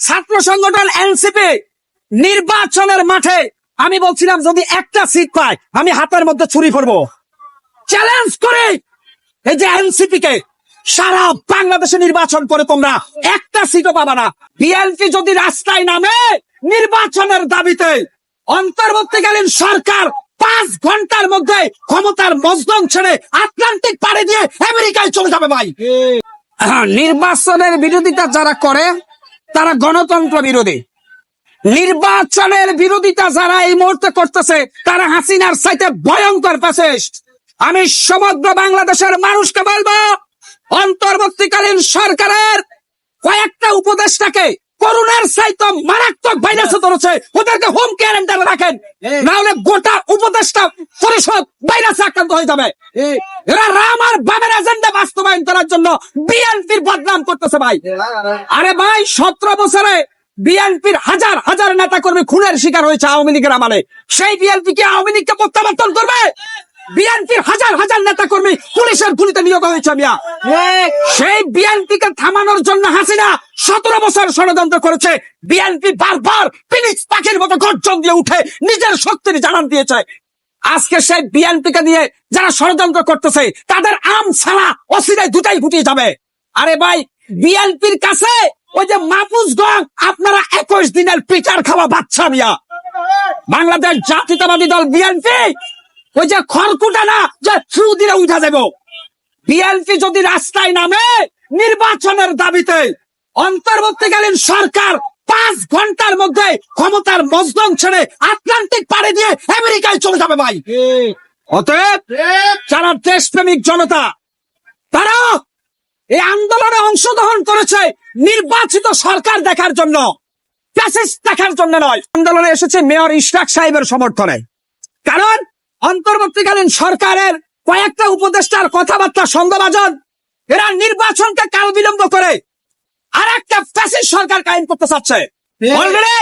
ছাত্র সংগঠন এনসিপি নির্বাচনের মাঠে আমি বলছিলাম যদি একটা সিট পায় আমি হাতের মধ্যে ছুরি করব। চ্যালেঞ্জ করে এই যে এনসিপি কে সারা বাংলাদেশে নির্বাচন করে তোমরা একটা সিটও পাবা না। বিএনপি যদি রাস্তায় নামে নির্বাচনের দাবিতে অন্তর্বর্তীকালীন সরকার পাঁচ ঘণ্টার মধ্যে ক্ষমতার মজদম ছেড়ে আটলান্টিক পাড়ে দিয়ে আমেরিকায় চলে যাবে ভাই। হ্যাঁ, নির্বাচনের বিরোধিতা যারা করে তারা গণতন্ত্র বিরোধী। নির্বাচনের বিরোধিতা যারা এই মুহূর্তে করতেছে, তারা হাসিনার সাইতে ভয়ঙ্কর ফ্যাসিস্ট আমি সমগ্র বাংলাদেশের মানুষকে বলব, অন্তর্বর্তীকালীন সরকারের কয়েকটা উপদেষ্টাকে করোনার সাইতে মারাত্মক ভাইরাস ধরেছে। ওদেরকে হোম কোয়ারেন্টাইনে রাখেন। না হলে গোটা উপদেষ্টা পরিষদ ভাইরাসে আক্রান্ত হয়ে যাবে। এরা রাম আর বামের এজেন্ডা বাস্তবায়ন করার জন্য বিএনপির বদনাম করতেছে ভাই। আরে ভাই সতেরো বছরে বিএনপির হাজার হাজার নেতা কর্মী খুনের শিকার হয়েছে আওয়ামী লীগের আমলে। সেই বিএনপি কি আওয়ামী লীগকে প্রত্যাবর্তন করবে? বিএনপির হাজার হাজার নেতা কর্মী পুলিশের গুলিতে নিয়োগ হয়েছে মিয়া। সেই বিএনপি কে থামানোর জন্য হাসিনা সতেরো বছর ষড়যন্ত্র করেছে বিএনপি বারবার ফিনিক্স পাখির মতো গর্জন দিয়ে উঠে, নিজের শক্তির জানান দিয়েছে। আজকে সেই বিএনপি কে নিয়ে যারা ষড়যন্ত্র করতেছে, তাদের আম ছাড়া অসিরাই দুটাই ফুটিয়ে যাবে। আরে ভাই বিএনপির কাছে ওই যে মাহফুজ গং, আপনারা একুশ দিনের পিটার খাওয়া বাচ্চা মিয়া। বাংলাদেশ জাতীয়তাবাদী দল বিএনপি ওই যে খড়কুটা না, যে থ্রু দিলে উঠা যাব। বিএনপি যদি রাস্তায় নামে, নির্বাচনের দাবিতে অন্তর্বর্তীকালীন সরকার। পাঁচ ঘণ্টার মধ্যে ক্ষমতার মজদম ছেড়ে আটলান্টিক পাড়ে দিয়ে আমেরিকায় চলে যাবে ভাই। অতএব যারা দেশপ্রেমিক জনতা তারা এই আন্দোলনে অংশগ্রহণ করেছে নির্বাচিত সরকার দেখার জন্য দেখার জন্য নয়। আন্দোলনে এসেছে মেয়র ইশরাক সাহেবের সমর্থনে। কারণ অন্তর্বর্তীকালীন সরকারের কয়েকটা উপদেষ্টার কথাবার্তা সন্দেহভাজন এরা নির্বাচনকে কাল বিলম্ব করে আর একটা প্যাসেজ সরকার কায়েম করতে চাচ্ছে। অলরেডি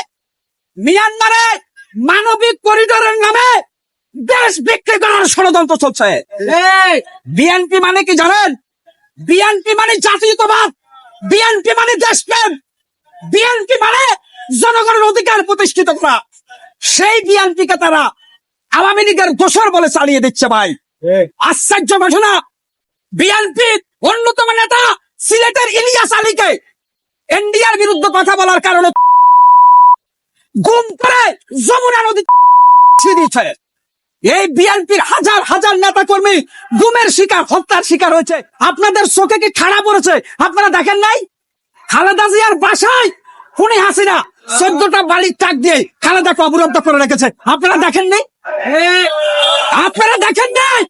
মিয়ানমারে মানবিক করিডোরের নামে দেশ বিক্রি করার ষড়যন্ত্র চলছে। বিএনপি মানে কি জানেন? বিএনপি মানে জাতীয়তাবাদ বিএনপি মানে দেশপ্রেম বিএনপি মানে জনগণের অধিকার প্রতিষ্ঠিত করা। সেই বিএনপিকে তারা আওয়ামী লীগের দোষর বলে চালিয়ে দিচ্ছে ভাই। আশ্চর্য ঘটনা বিএনপির অন্যতম নেতা সিলেটের ইলিয়াস আলীকে এনডিআর বিরুদ্ধে কথা বলার কারণে গুম করে যমুনা নদী দিয়েছে। এই বিএনপির হাজার হাজার নেতা কর্মী গুমের শিকার, হত্যার শিকার হয়েছে। আপনাদের চোখে কি খাড়া পড়েছে? আপনারা দেখেন নাই? খালেদা জিয়ার বাসায় খুনি হাসিনা চোদ্দটা বাড়ির টাক দিয়ে খালেদাকে অবরুদ্ধ করে রেখেছে। আপনারা দেখেন নাই? আপনারা দেখেন নাই?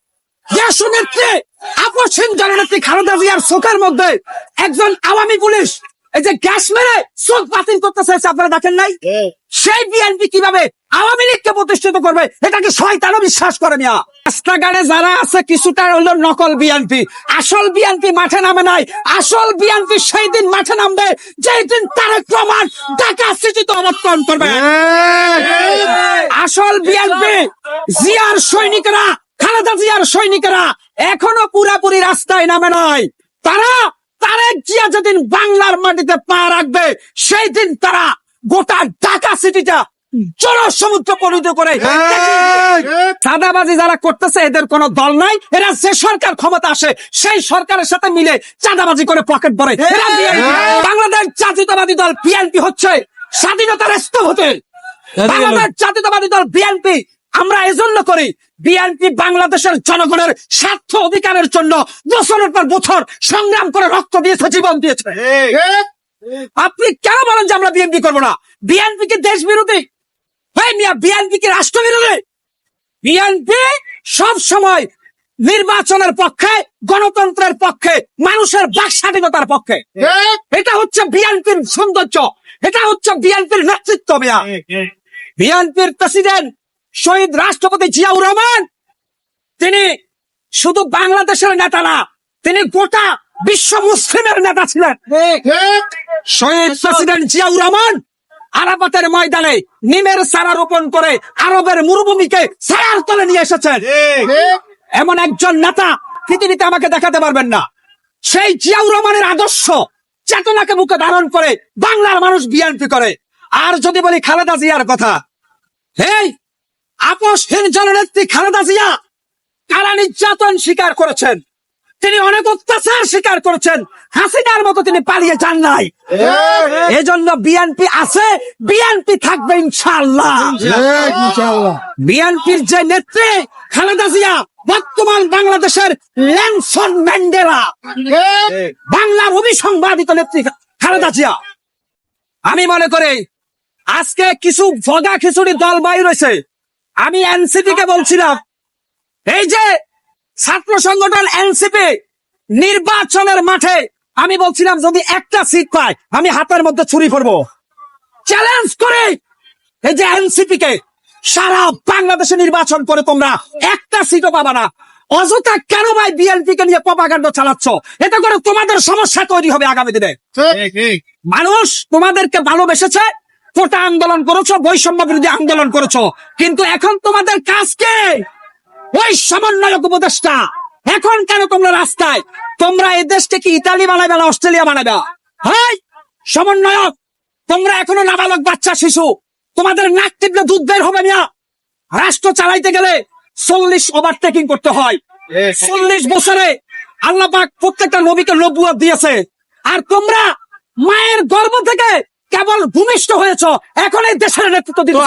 দেশ নেত্রী আপসহীন জননেত্রী খালেদা জিয়ার চোখের মধ্যে একজন আওয়ামী পুলিশ এই যে গ্যাস মেরে চোখ বাতিল করতে চাইছে আপনারা দেখেন নাই? সেই বিএনপি কীভাবে আওয়ামী লীগকে প্রতিষ্ঠিত করবে এটা কি শয়তানও বিশ্বাস করে মিয়া? রাস্তাঘাটে যারা আছে কিছুটা হলো নকল বিএনপি আসল বিএনপি মাঠে নামে নাই। আসল বিএনপি সেই দিন মাঠে নামবে যেই দিন তারেক রহমান ঢাকা সিটিতে অবতরণ করবে। আসল বিএনপি জিয়ার সৈনিকরা খালেদা জিয়ার সৈনিকরা এখনও পুরাপুরি রাস্তায় নামে নাই। তারা জিয়া যেদিন বাংলার মাটিতে পা রাখবে সেই দিন তারা গোটা ঢাকা সিটিটা জল সমুদ্র পরিণত করে চাঁদাবাজি যারা করতেছে এদের কোন দল নাই। এরা যে সরকার ক্ষমতা আসে সেই সরকারের সাথে মিলে চাঁদাবাজি করে পকেট ভরে। বাংলাদেশ জাতীয়তাবাদী দল বিএনপি হচ্ছে স্বাধীনতার স্থপতি বাংলাদেশ জাতীয়তাবাদী দল বিএনপি আমরা এজন্য করি বিএনপি বাংলাদেশের জনগণের স্বার্থ অধিকারের জন্য বছরের পর বছর সংগ্রাম করে রক্ত দিয়েছে জীবন দিয়েছে। আপনি কেন বলেন যে আমরা বিএনপি করব না? বিএনপি কি দেশ বিরোধী মিয়া বিএনপি কি রাষ্ট্র বিরোধী বিএনপি সব সময় নির্বাচনের পক্ষে গণতন্ত্রের পক্ষে মানুষের বাক স্বাধীনতার পক্ষে। এটা হচ্ছে বিএনপির সৌন্দর্য। এটা হচ্ছে বিএনপির নেতৃত্ব মিয়া। বিএনপির প্রেসিডেন্ট শহীদ রাষ্ট্রপতি জিয়াউর রহমান তিনি শুধু বাংলাদেশের নেতা না তিনি গোটা বিশ্ব মুসলিমের নেতা ছিলেন। শহীদ প্রেসিডেন্ট জিয়াউর রহমান আরাফাতের ময়দানে নিমের সারা রোপণ করে আরবের মরুভূমিকে সারার তলে নিয়ে এসেছেন এমন একজন নেতা পৃথিবীতে আমাকে দেখাতে পারবেন না। সেই জিয়াউর রহমানের আদর্শ চেতনাকে মুখে ধারণ করে বাংলার মানুষ বিএনপি করে। আর যদি বলি খালেদা জিয়ার কথা হেই আপোষহীন জননেত্রী খালেদা জিয়া কারা নির্যাতন স্বীকার করেছেন? তিনি অনেক অত্যাচার স্বীকার করেছেন। হাসিনার মতো তিনি পালিয়ে যান নাই। এজন্য বিএনপি আছে বিএনপি থাকবে ইনশাআল্লাহ। বিএনপির যে নেত্রী খালেদা জিয়া বর্তমান বাংলাদেশের ল্যানসন ম্যান্ডেলা। বাংলার অভিসংবাদিত নেত্রী খালেদা জিয়া। আমি মনে করি আজকে কিছু ভগা খিচুড়ি দল বাই রয়েছে আমি এনসিপি কে বলছিলাম। এই যে ছাত্র সংগঠন এনসিপি নির্বাচনের মাঠে আমি বলছিলাম যদি একটা সিট পায় আমি হাতের মধ্যে ছুরি করব। চ্যালেঞ্জ করে এই যে এনসিপি কে সারা বাংলাদেশে নির্বাচন করে তোমরা একটা সিটও পাবা না। অযথা কেন ভাই বিএনপি কে নিয়ে পপাকাণ্ড চালাচ্ছ? এতে করে তোমাদের সমস্যা তৈরি হবে আগামী দিনে। মানুষ তোমাদেরকে ভালোবেসেছে কোটা আন্দোলন করেছ বৈষম্য বিরোধী আন্দোলন করেছ। কিন্তু এখন তোমাদের কাজকে ওই সমন্বয়ক উপদেষ্টা। এখন কেন তোমরা রাস্তায়? তোমরা এই দেশকে কি ইতালি বানাবে না অস্ট্রেলিয়া বানাবে? হ্যাঁ সমন্বয়ক তোমরা এখনও নাবালক বাচ্চা শিশু। তোমাদের নাক টিপলে দুধ বের হবে না। রাষ্ট্র চালাইতে গেলে চল্লিশ ওভারটেকিং করতে হয়। চল্লিশ বছরে আল্লাহ পাক প্রত্যেকটা নবীকে নবুয়াত দিয়েছে। আর তোমরা মায়ের গর্ভ থেকে কেবল ভূমিষ্ঠ হয়েছ। এখন এই দেশের নেতৃত্ব দিতে